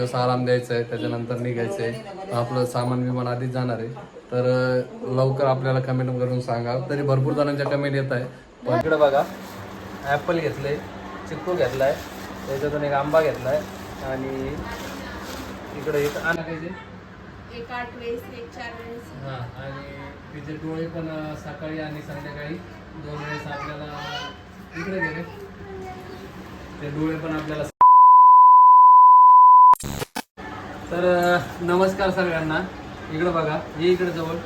दिवस आराम द्यायचा आहे त्याच्यानंतर निघायचं आहे. आपलं सामान विमान आधीच जाणार आहे. तर लवकर आपल्याला कमेंट करून सांगा. तरी भरपूर जणांच्या कमेंट येत आहे. पण इकडे बघा ॲपल घेतले चिक्कू घेतलाय त्याच्यातून एक आंबा घेतलाय आणि इकडे एक आणा? एक आठ वेळेस एक चार वेळेस. हा आणि तिचे डोळे पण सकाळी आणि संध्याकाळी दोन वेळेस आपल्याला इकडे गेले. ते डोळे पण आपल्याला तर नमस्कार सगळ्यांना. इकडं बघा हे इकडं जवळ.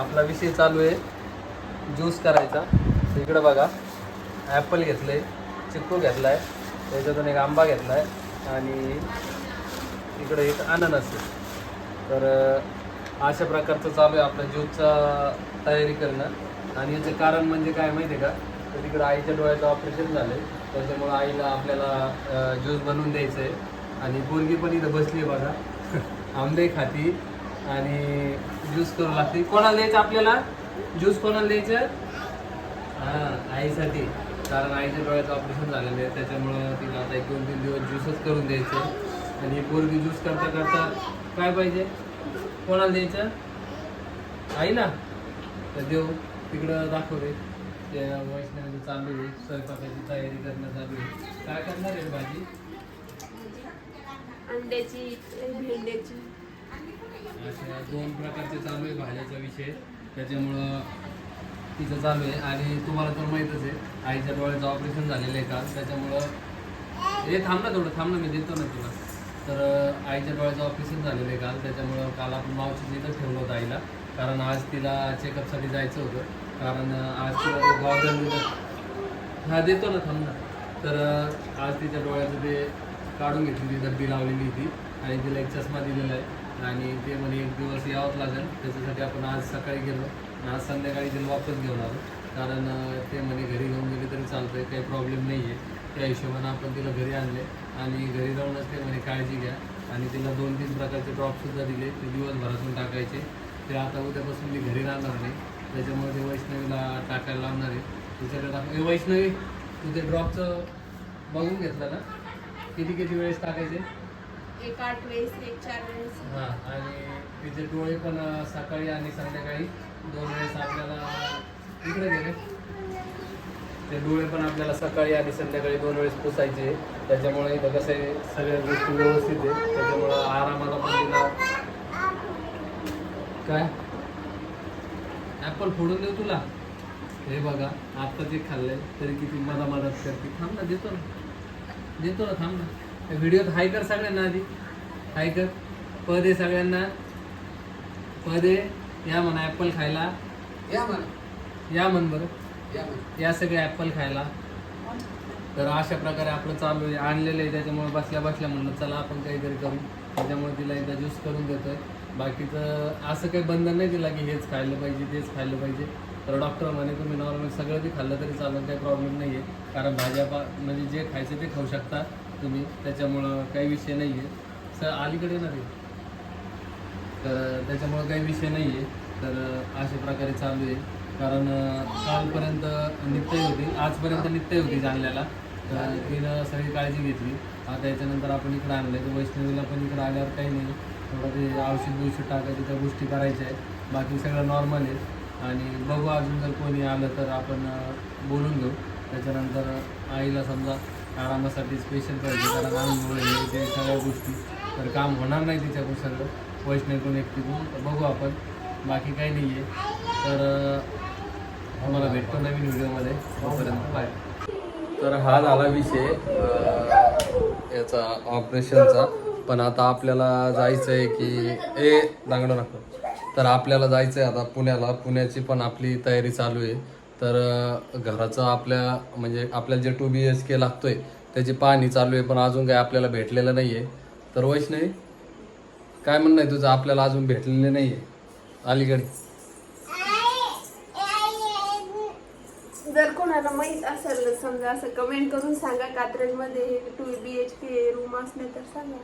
आपला विषय चालू आहे ज्यूस करायचा. तर इकडं बघा ॲपल आहे चिक्कू घेतला आहे त्याच्यातून एक आंबा घेतला आहे आणि इकडं एक अननस आहे. तर अशा प्रकारचं चालू आहे आपलं ज्यूसचा तयारी करणं. आणि याचं कारण म्हणजे काय माहिती आहे का? तर तिकडं आईच्या डोळ्याचं ऑपरेशन झालं आहे त्याच्यामुळं आईला आपल्याला ज्यूस बनवून द्यायचं आहे आणि पोरगी पण इथं बसली आहे बघा. आंबे खाती आणि ज्यूस करू लागते. कोणाला द्यायचं आपल्याला? ज्यूस कोणाला द्यायचं? हां आईसाठी. कारण आईच्या डोळ्याचं ऑपरेशन झालेलं आहे. त्याच्यामुळं तिला आता एक दोन तीन दिवस ज्यूसच करून द्यायचं. आणि पोरगी ज्यूस करता करता काय पाहिजे? कोणाला द्यायचं? आईला? तर देऊ तिकडं दाखवले त्या वैष्णवी चालू आहे स्वयंपाकाची तयारी करणं चालू आहे काय करणार आहे भाजी? अंड्याची भेंड्याची. अशा दोन प्रकारचे चालू आहे भाज्याचा विषय. त्याच्यामुळं तिचं चालू आहे. आणि तुम्हाला तर माहीतच आहे आईच्या डोळ्याचं ऑपरेशन झालेलं आहे काल. त्याच्यामुळं हे थांब ना थोडं थांब ना मी देतो ना तुला. तर आईच्या डोळ्याचं ऑपरेशन झालेलं आहे काल. त्याच्यामुळं काल आपण मावशी इथं ठेवलं होतं आईला. कारण आज तिला चेकअपसाठी जायचं होतं. कारण आज तिला तो हा देतो ना थांब ना. तर आज तिच्या डोळ्याचं ते काढून घेतली ती डब्बी लावलेली होती. आणि तिला एक चष्मा दिलेला आहे. आणि ते म्हणे एक दिवस यावंच लागेल. त्याच्यासाठी आपण आज सकाळी गेलो. आणि आज संध्याकाळी तिला वापस घेऊन आलो. कारण ते म्हणे घरी घेऊन गेले तरी चालतंय. काही प्रॉब्लेम नाही आहे त्या हिशोबानं आपण तिला घरी आणले. आणि घरी जाऊनच ते म्हणे काळजी घ्या. आणि तिला दोन तीन प्रकारचे ड्रॉपसुद्धा दिले. ते दिवसभरातून टाकायचे. ते आता उद्यापासून मी घरी राहणार नाही. त्याच्यामुळे ते वैष्णवीला टाकायला लावणार आहे. तिच्याकडे टाक वैष्णवी तू ते ड्रॉपचं बघून घेतलं ना? किती किती वेळेस टाकायचे? एक आठ वेळेस एक चार वेळेस. हां आणि तिचे डोळे पण अं, सकाळी आणि संध्याकाळी दोन वेळेस आपल्याला इकडे गेले. ते डोळे पण आपल्याला सकाळी आणि संध्याकाळी दोन वेळेस पुसायचे. त्याच्यामुळे इथं कसं आहे सगळ्या गोष्टी व्यवस्थित आहे. त्याच्यामुळं आरामाला पण तिला काय? ॲपल फोडून देऊ तुला? हे बघा आत्ताच एक खाल्लंय तरी किती मला मदत करते. थांब ना देतो ना. देतो ना थांब ना. व्हिडिओत हाय कर सगळ्यांना आधी. हाय कर. पद सगळ्यांना. पद या म्हणा ॲपल खायला. या म्हणा. या म्हण बरं. या म्हणा. या सगळे ॲपल खायला. तर अशा प्रकारे आपलं चालू आहे. आणलेलं आहे त्याच्यामुळे बसल्या बसल्या म्हणलं चला आपण काहीतरी करू. त्याच्यामुळे तिला एकदा ज्यूस करून देतोय. बाकीचं असं काही बंधन नाही दिला की हेच खायला पाहिजे तेच खायला पाहिजे. तर डॉक्टर म्हणे तुम्ही नॉर्मल सगळं बी खाल्लं तरी चालेल काही प्रॉब्लेम नाही आहे कारण भाज्या पा म्हणजे जे खायचं ते खाऊ शकता तुम्ही. त्याच्यामुळं काही विषय नाही आहे सर अलीकडे ना ते तर त्याच्यामुळं काही विषय नाही आहे तर अशा प्रकारे चालू आहे. कारण कालपर्यंत नित्य होती. आजपर्यंत नित्य होती जाणल्याला. तर तिनं सगळी काळजी घेतली. आता याच्यानंतर आपण इकडं आणलं तर वैष्णवीला पण इकडं आल्यावर काही नाही. थोडं ते औषध बिवषध टाकायचं त्या गोष्टी करायच्या आहेत. बाकी सगळं नॉर्मल आहे. आणि बघू अजून जर कोणी आलं तर आपण बोलून घेऊ. त्याच्यानंतर आईला समजा आरामासाठी स्पेशल पाहिजे. कारण आंघोळ हे ते सगळ्या गोष्टी तर काम होणार नाही तिच्याकडून सगळं. वैष्णवीकडून एकटीकडून तर बघू आपण. बाकी काही नाही आहे तर आम्हाला भेटतो नवीन व्हिडिओमध्ये. तोपर्यंत बाय तर हा झाला विषय. याचा ऑपरेशनचा पण आता आपल्याला जायचं आहे की ए दांगडं नको. तर आपल्याला जायचं आहे आता पुण्याला. पुण्याची पण आपली तयारी चालू आहे. तर घराचं आपल्या म्हणजे आपल्याला जे टू बी एच के लागतोय त्याची पाहणी चालू आहे पण अजून काही आपल्याला भेटलेलं नाही आहे तर वैष्णवी काय म्हणणं आहे तुझं? आपल्याला अजून भेटलेलं नाही आहे अलीकडे. जर कोणाला माहीत असेल समजा असं कमेंट करून सांगा. कात्रजमध्ये two B H K room असले तर सांगा.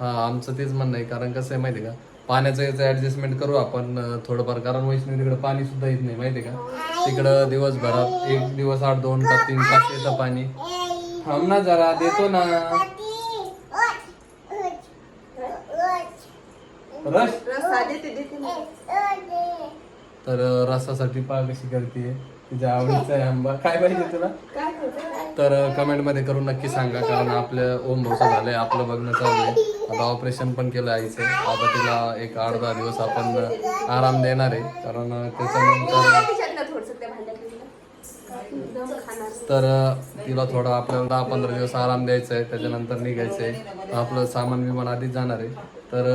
हा आमचं तेच म्हणणं आहे. कारण कसं आहे माहिती आहे का? पाण्याचं याचं ऍडजस्टमेंट करू आपण थोडंफार. कारण वैष्णवी तिकडं पाणी सुद्धा येत नाही माहिती आहे का? तिकडं दिवसभरात एक दिवस आठ दोन का तीन तास येतं पाणी. थांब ना जरा देतो ना. रस? तर रसासाठी पाय कशी करते. तिच्या आवडीचा आहे आंबा. काय पाहिजे तुला? तर कमेंटमध्ये करून नक्की सांगा कारण आपल्या ओम भोसा झालंय आपलं बघणं चालू आहे. आता ऑपरेशन पण केलं आईचं. आता तिला एक आठ दहा दिवस आपण आराम देणार आहे. कारण त्याच्यानंतर. तर तिला थोडा आपल्याला दहा पंधरा दिवस आराम द्यायचा आहे. त्याच्यानंतर निघायचं आहे आपलं सामान विमान आधीच जाणार आहे. तर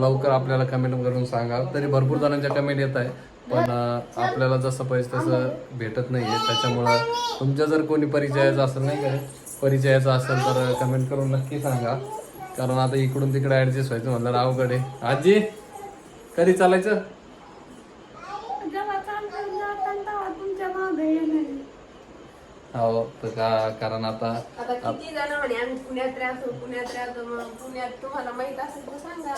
लवकर आपल्याला कमेंट करून सांगा. तरी भरपूर जणांच्या कमेंट येत आहे. पण आपल्याला जसं पाहिजे तसं भेटत नाही आहे त्याच्यामुळं तुमच्या जर कोणी परिचयाचं असेल नाही का परिचयाचं असेल तर कमेंट करून नक्की सांगा. कारण आता इकडून तिकडे ॲडजस्ट व्हायचं म्हणलं आहे आजी कधी चालायचं? हो तर का कारण आता आता किती जण म्हणे आम्ही पुण्यात राहतो पुण्यात राहतो मग पुण्यात तुम्हाला माहीत असेल तर सांगा.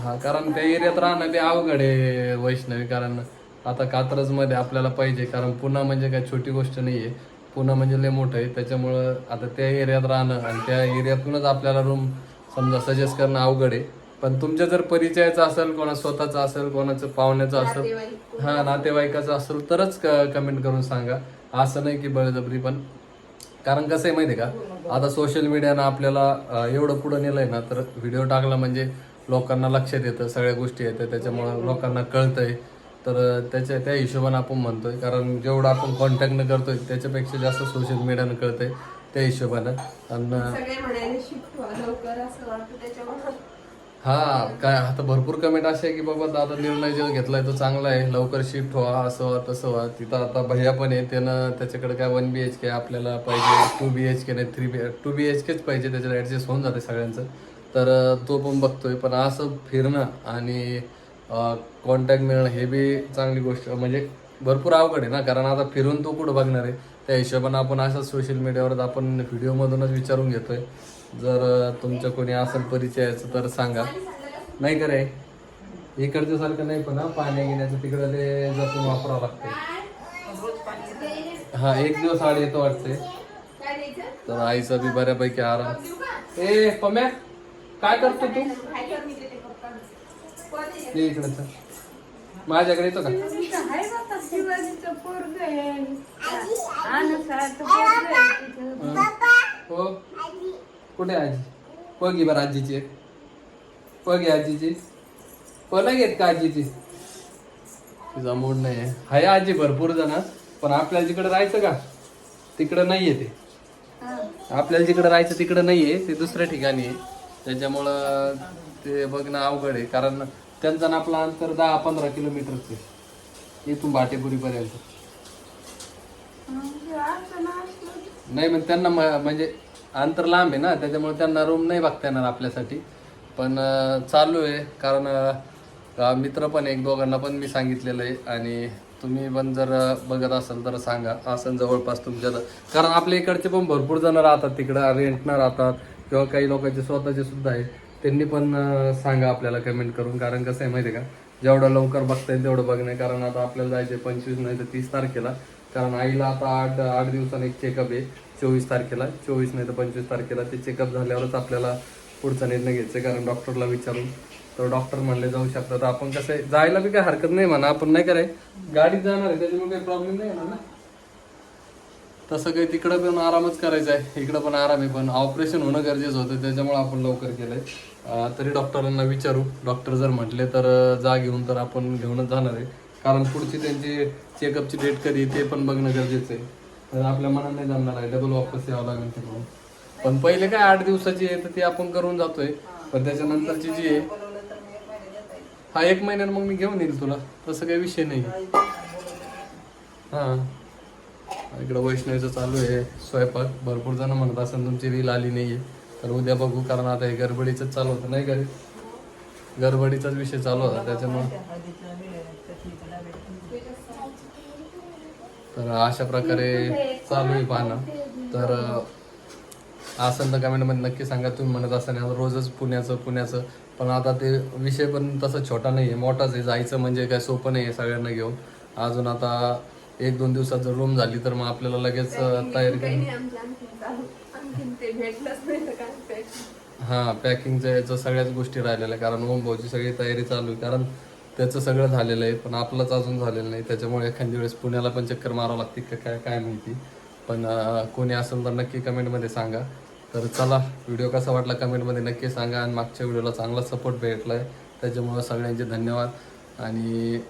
हा कारण त्या एरियात राहणं ते अवघड आहे वैष्णवी. कारण आता कात्रजमध्ये आपल्याला पाहिजे कारण पुन्हा म्हणजे काय छोटी गोष्ट नाहीये. पुन्हा म्हणजे लय मोठं आहे. त्याच्यामुळं आता त्या एरियात राहणं आणि त्या एरियातूनच आपल्याला रूम समजा सजेस्ट करणं अवघड आहे. पण तुमच्या जर परिचयाचं असेल कोणा स्वतःचं असेल कोणाचं पाहुण्याचं असेल. हा नातेवाईकाचं असेल तरच कमेंट करून सांगा. असं नाही की बळजबरी पण कारण कसं आहे माहिती आहे का? आता सोशल मीडियानं आपल्याला एवढं पुढं नेलंय ना तर व्हिडिओ टाकला म्हणजे लोकांना लक्षात येतं सगळ्या गोष्टी येतात. त्याच्यामुळं लोकांना कळतंय. तर त्याच्या त्या हिशोबाने आपण म्हणतोय. कारण जेवढं आपण कॉन्टॅक्टनं करतोय त्याच्यापेक्षा जास्त सोशल मीडियानं कळतंय त्या हिशोबानं. आणि हा काय आता भरपूर कमेंट असे आहे की बाबा दादा निर्णय जो घेतलाय तो चांगला आहे. लवकर शिफ्ट व्हा असं व्हा तसं व्हा. तिथं आता भैया पण आहे त्यानं त्याच्याकडे काय वन बी एच के आपल्याला पाहिजे टू बी एच के नाही three B two B H केच पाहिजे त्याच्यात ॲडजस्ट होऊन जाते सगळ्यांचं. तर तो पण बघतोय. पण असं फिरणं आणि कॉन्टॅक्ट मिळणं हे बी चांगली गोष्ट. म्हणजे भरपूर अवघड आहे ना कारण आता फिरून तो कुठं बघणार आहे? त्या हिशोबानं आपण असंच सोशल मीडियावर आपण व्हिडिओमधूनच विचारून घेतोय. जर तुमच्या कोणी असेल परिचयाचं तर सांगा. नाही करे इकडच्या सारखं नाही पण पाणी घेण्याचं तिकडं ते जपून वापरावं लागतं हा एक दिवस आड येतो वाटते तर आईचा बी बऱ्यापैकी आराम. ए पम्या काय करतो तू काय कर मी देते पप्पा कोण ये इकडे चल. माझ्याकडे येतो का? हो. कुठे आजी? पगी बरं आजीची पगी आजीची. पण नाही घेत का आजीची? तिचा मूड नाही आहे. हाय आजी भरपूर जण. पण आपल्याला जिकडे राहायचं का तिकडं नाहीये ते. आपल्याला जिकडे राहायचं तिकडं नाहीये ते दुसऱ्या ठिकाणी आहे. त्याच्यामुळं ते बघणं अवघड आहे. कारण त्यांचं ना आपलं अंतर दहा पंधरा किलोमीटरच आहे. इथून भाटेपुरीपर्यंत नाही मग त्यांना म- म्हणजे अंतर लांब आहे ना त्याच्यामुळे त्यांना रूम नाही बघता येणार आपल्यासाठी. पण अं, चालू आहे कारण अं, मित्र पण एक दोघांना पण मी सांगितलेलं आहे. आणि तुम्ही पण जर अं, बघत असाल तर सांगा. असं जवळपास तुमच्या जर कारण आपल्या इकडचे पण भरपूर जण राहतात तिकडं रेंटनं राहतात किंवा काही लोकांचे स्वतःचे सुद्धा आहे त्यांनी पण सांगा आपल्याला कमेंट करून. कारण कसं आहे माहिती आहे का? जेवढं लवकर बघता येईल तेवढं बघणे कारण आता आपल्याला जायचं पंचवीस नाही तर तीस तारखेला. कारण आईला आता आठ आठ दिवसांनी एक चेकअप आहे चोवीस तारखेला. चोवीस नाही तर पंचवीस तारखेला. ते चेकअप झाल्यावरच आपल्याला पुढचा निर्णय घ्यायचा आहे. कारण डॉक्टरला विचारून. तर डॉक्टर म्हणले जाऊ शकतात तर आपण कसं आहे, जायला बी काही हरकत नाही म्हणा. आपण नाही कराय गाडीत जाणार आहे त्याच्यामुळे काही प्रॉब्लेम नाही येणार ना? तसं काही तिकडं पण आरामच करायचा आहे. इकडं पण आराम आहे पण ऑपरेशन होणं गरजेचं होतं. त्याच्यामुळे आपण लवकर केलं आहे तरी डॉक्टरांना विचारू. डॉक्टर जर म्हटले तर जा घेऊन तर आपण घेऊनच जाणार आहे. कारण पुढची त्यांची चेकअपची डेट कधी ते पण बघणं गरजेचं आहे. तर आपल्या मनात नाही जमणार आहे. डबल वापस यावं लागेल ते म्हणून पण पहिले काय आठ दिवसाची आहे तर ती आपण करून जातोय. पण त्याच्यानंतरची जी आहे हा एक महिन्यात मग मी घेऊन येईल तुला. तसं काही विषय नाही. हा. इकडं वैष्णवीचं चालू आहे. स्वयंपाक. भरपूर जण म्हणत असं तुमची रील आली नाही आहे तर उद्या बघू कारण आता हे गडबडीच चालू होतं नाही का गडबडीचाच विषय चालू होता त्याच्यामुळे. तर अशा प्रकारे चालू आहे पाहणं. तर असेल तर कमेंटमध्ये नक्की सांगा तुम्ही म्हणत असताना रोजच पुण्याचं पुण्याचं. पण आता ते विषय पण तसा छोटा नाही आहे मोठाच आहे. जायचं म्हणजे काय सोपं नाही आहे सगळ्यांना घेऊन. अजून आता एक दोन दिवसात जर रूम झाली तर मग आपल्याला लगेच तयारी तयारी हा पॅकिंगचं याचं सगळ्याच गोष्टी राहिलेल्या आहे कारण ओम भाऊची सगळी तयारी चालू आहे. कारण त्याचं सगळं झालेलं आहे. पण आपलंच अजून झालेलं नाही. त्याच्यामुळे एखाद्या वेळेस पुण्याला पण चक्कर मारावं लागते का काय काय माहिती. पण कोणी असेल तर नक्की कमेंटमध्ये सांगा. तर चला व्हिडिओ कसा वाटला कमेंटमध्ये नक्की सांगा. आणि मागच्या व्हिडिओला चांगला सपोर्ट भेटला आहे त्याच्यामुळं सगळ्यांचे धन्यवाद. आणि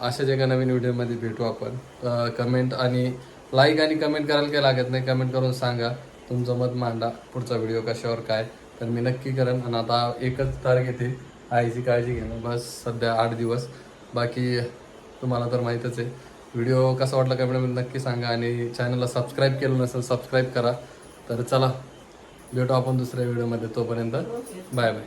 अशाच एका नवीन व्हिडिओमध्ये भेटू आपण. कमेंट आणि लाईक आणि कमेंट करायला काही लागत नाही. कमेंट करून सांगा. तुमचं मत मांडा. पुढचा व्हिडिओ कशावर काय? तर मी नक्की करेन आणि आता एकच टार्गेट आहे आईची काळजी घेणं. बस सध्या आठ दिवस. बाकी तुम्हाला तर माहीतच आहे. व्हिडिओ कसा वाटला कमेंटमध्ये नक्की सांगा आणि चॅनलला सबस्क्राईब केलं नसेल सबस्क्राईब करा. तर चला भेटू आपण दुसऱ्या व्हिडिओमध्ये. तोपर्यंत बाय बाय